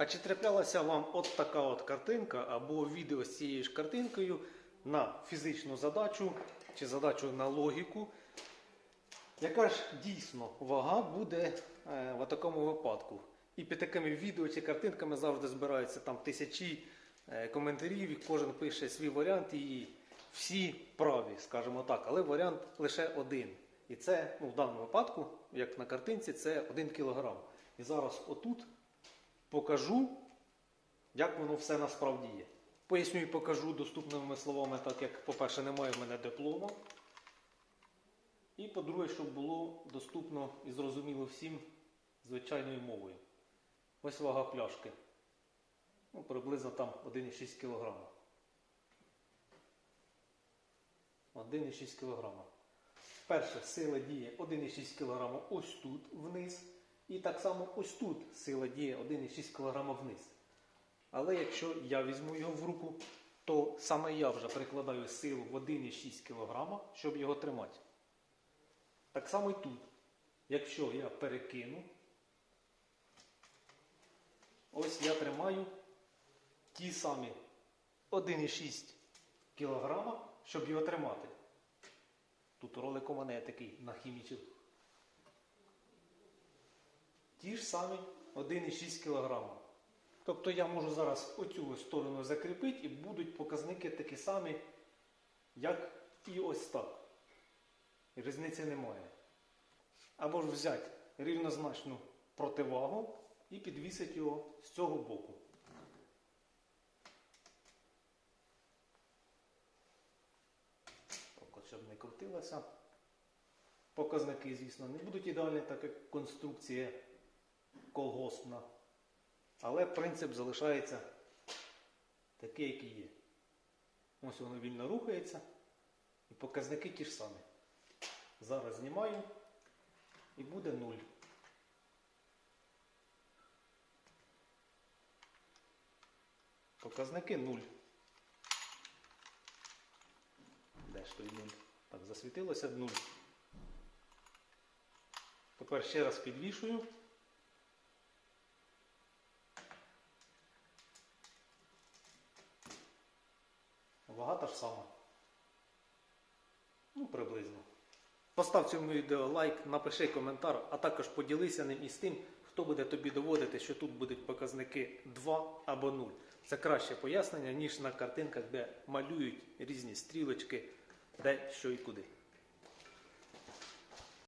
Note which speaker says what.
Speaker 1: А чи траплялася вам от така от картинка або відео з цією ж картинкою на фізичну задачу чи задачу на логіку? Яка ж дійсно вага буде е, в такому випадку? І під такими відео чи картинками завжди збираються там тисячі е, коментарів, і кожен пише свій варіант, і всі праві, скажімо так, але варіант лише один. І це ну, в даному випадку, як на картинці, це 1 кг. І зараз отут покажу, як воно все насправді є. Поясню і покажу доступними словами, так як, по-перше, немає в мене диплома. І по-друге, щоб було доступно і зрозуміло всім звичайною мовою. Ось вага пляшки. Ну, приблизно там 1,6 кг. 1,6 кг. Перша сила діє 1,6 кг ось тут вниз. І так само ось тут сила діє 1,6 кг вниз. Але якщо я візьму його в руку, то саме я вже прикладаю силу в 1,6 кг, щоб його тримати. Так само і тут. Якщо я перекину, ось я тримаю ті самі 1,6 кг, щоб його тримати. Тут ролик у мене такий нахімічив. Ті ж самі 1,6 кг. Тобто я можу зараз оцю сторону закріпити і будуть показники такі самі, як і ось так. Різниці немає. Або ж взяти рівнозначну противагу і підвісити його з цього боку. Щоб не крутилося. Показники, звісно, не будуть ідеальні, так як конструкція колгоспна. Але принцип залишається такий, який є. Ось воно вільно рухається. І показники ті ж самі. Зараз знімаю і буде 0. Показники 0. Де ж той 0? Так, засвітилося 0. Тепер ще раз підвішую. Вага та ж сама. Ну, приблизно. Постав цьому відео лайк, напиши коментар, а також поділися ним із тим, хто буде тобі доводити, що тут будуть показники 2 або 0. Це краще пояснення, ніж на картинках, де малюють різні стрілочки, де що і куди.